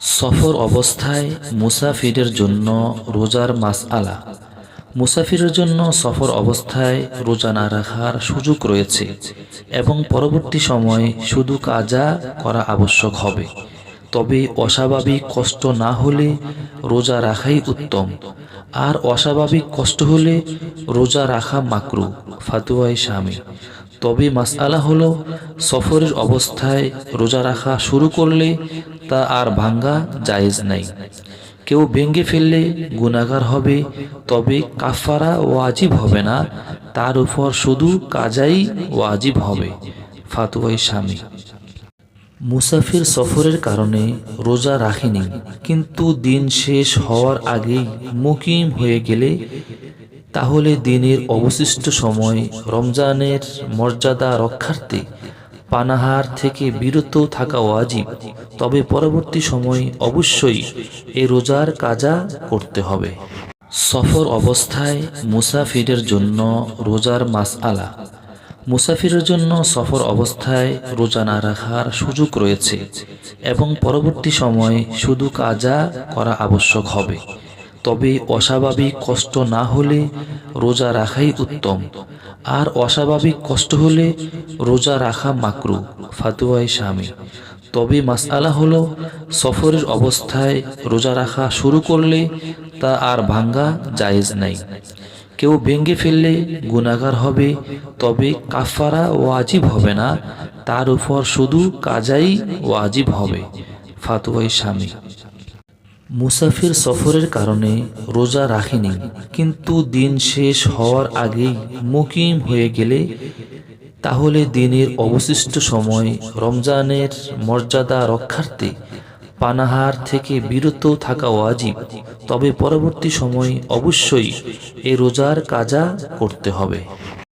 সফর অবস্থায় মুসাফিরের জন্য রোজার মাসআলা। মুসাফিরের জন্য সফর অবস্থায় রোজা না রাখার সুযোগ রয়েছে এবং পরবর্তী সময়ে শুধু কাজা করা আবশ্যক হবে। তবে অস্বাভাবিক কষ্ট না হলে রোজা রাখাই উত্তম। আর অস্বাভাবিক কষ্ট হলে রোজা রাখা মাকরু ফাতুয়াই স্বামী তবে মাসআলা হলো সফরের অবস্থায় রোজা রাখা শুরু করলে তা আর ভাঙ্গা জায়েজ নাই। কেউ ভেঙ্গে ফেললে গুনাগার হবে, তবে কাফারা ওয়াজিব হবে না, তার উপর শুধু কাজাই ওয়াজিব হবে। ফাতুয়াই স্বামী মুসাফির সফরের কারণে রোজা রাখেনি, কিন্তু দিন শেষ হওয়ার আগেই মুকিম হয়ে গেলে, তাহলে দিনের অবশিষ্ট সময় রমজানের মর্যাদা রক্ষার্থে পানাহার থেকে বিরত থাকা ওয়াজিব। তবে পরবর্তী সময় অবশ্যই এ রোজার কাজা করতে হবে। সফর অবস্থায় মুসাফিরের জন্য রোজার মাসআলা। মুসাফিরের জন্য সফর অবস্থায় রোজা না রাখার সুযোগ রয়েছে এবং পরবর্তী সময়ে শুধু কাজা করা আবশ্যক হবে। তবে অস্বাভাবিক কষ্ট না হলে রোজা রাখাই উত্তম। আর অস্বাভাবিক কষ্ট হলে রোজা রাখা মাকরু, ফাতুয়াই স্বামী তবে মাসআলা হলো, সফরের অবস্থায় রোজা রাখা শুরু করলে তা আর ভাঙ্গা জায়েজ নাই। কেউ ভেঙ্গে ফেললে গুনাগার হবে, তবে কাফারা ওয়াজিব হবে না, তার উপর শুধু কাজাই ওয়াজিব হবে, ফাতুয়াই স্বামী মুসাফির সফরের কারণে রোজা রাখেনি। কিন্তু দিন শেষ হওয়ার আগেই মুকিম হয়ে গেলে, তাহলে দিনের অবশিষ্ট সময় রমজানের মর্যাদা রক্ষার্থে পানাহার থেকে বিরত থাকা ওয়াজিব। তবে পরবর্তী সময় অবশ্যই এ রোজার কাজা করতে হবে।